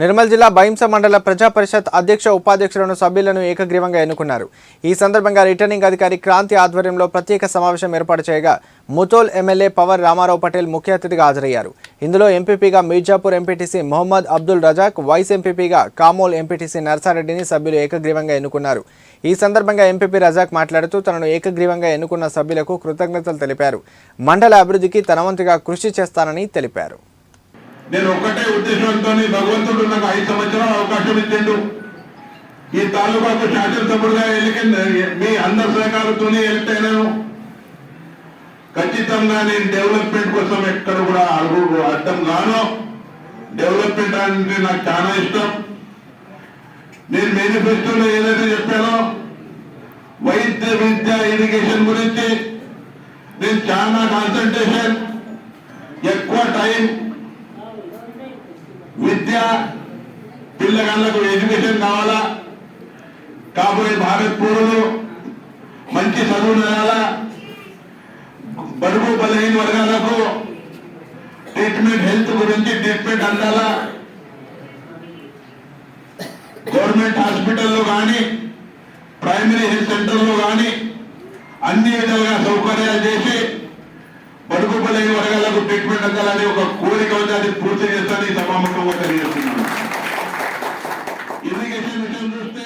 నిర్మల్ జిల్లా బైంస మండల ప్రజా పరిషత్ అధ్యక్ష ఉపాధ్యక్షులను సభ్యులను ఏకగ్రీవంగా ఎన్నుకున్నారు. ఈ సందర్భంగా రిటర్నింగ్ అధికారి క్రాంతి ఆధ్వర్యంలో ప్రత్యేక సమావేశం ఏర్పాటు చేయగా ముతోల్ ఎమ్మెల్యే పవర్ రామారావు పటేల్ ముఖ్య అతిథిగా హాజరయ్యారు. ఇందులో ఎంపీపీగా మీర్జాపూర్ ఎంపీటీసీ మొహమ్మద్ అబ్దుల్ రజాక్ వైస్ ఎంపీపీగా కామోల్ ఎంపీటీసీ నర్సారెడ్డిని సభ్యులు ఏకగ్రీవంగా ఎన్నుకున్నారు. ఈ సందర్భంగా ఎంపీపీ రజాక్ మాట్లాడుతూ తనను ఏకగ్రీవంగా ఎన్నుకున్న సభ్యులకు కృతజ్ఞతలు తెలిపారు. మండల అభివృద్ధికి తనవంతుగా కృషి చేస్తానని తెలిపారు. నేను ఒక్కటే ఉద్దేశంతో భగవంతుడు నాకు ఐదు సంవత్సరాలు అవకాశం ఇచ్చిండు. ఈ తాలూకాకు శాసనసభ్యుడిగా ఎన్నిక మీ అందరి సహకారంతోనే ఎలక్ట్ ఖచ్చితంగా నేను డెవలప్మెంట్ కోసం ఎక్కడ కూడా అడుగు అర్థం కాను డెవలప్మెంట్ అంటే నాకు చాలా ఇష్టం. నేను మేనిఫెస్టోలో ఏదైతే చెప్పానో వైద్య విద్య ఎడ్యుకేషన్ గురించి నేను చాలా కాన్సన్ట్రేషన్ ఎక్కువ టైం విద్య పిల్లగాళ్ళకు ఎడ్యుకేషన్ కావాలా? కాబోయే భారత్ పౌరులు మంచి చదువు నెలాలా బడుగు బలహీన వర్గాలకు ట్రీట్మెంట్ హెల్త్ గురించి ట్రీట్మెంట్ అందాలా? గవర్నమెంట్ హాస్పిటల్లో కానీ ప్రైమరీ హెల్త్ సెంటర్లో కానీ అన్ని విధాలుగా సౌకర్యాలు చేసి బడుగు బలహీన ట్రీట్మెంట్ అందాలని ఒక కోరిక ఉంది అది పూర్తి చేస్తాను ఈ సభాముఖంగా తెలియజేస్తున్నాను. ఇరిగేషన్ విషయం చూస్తే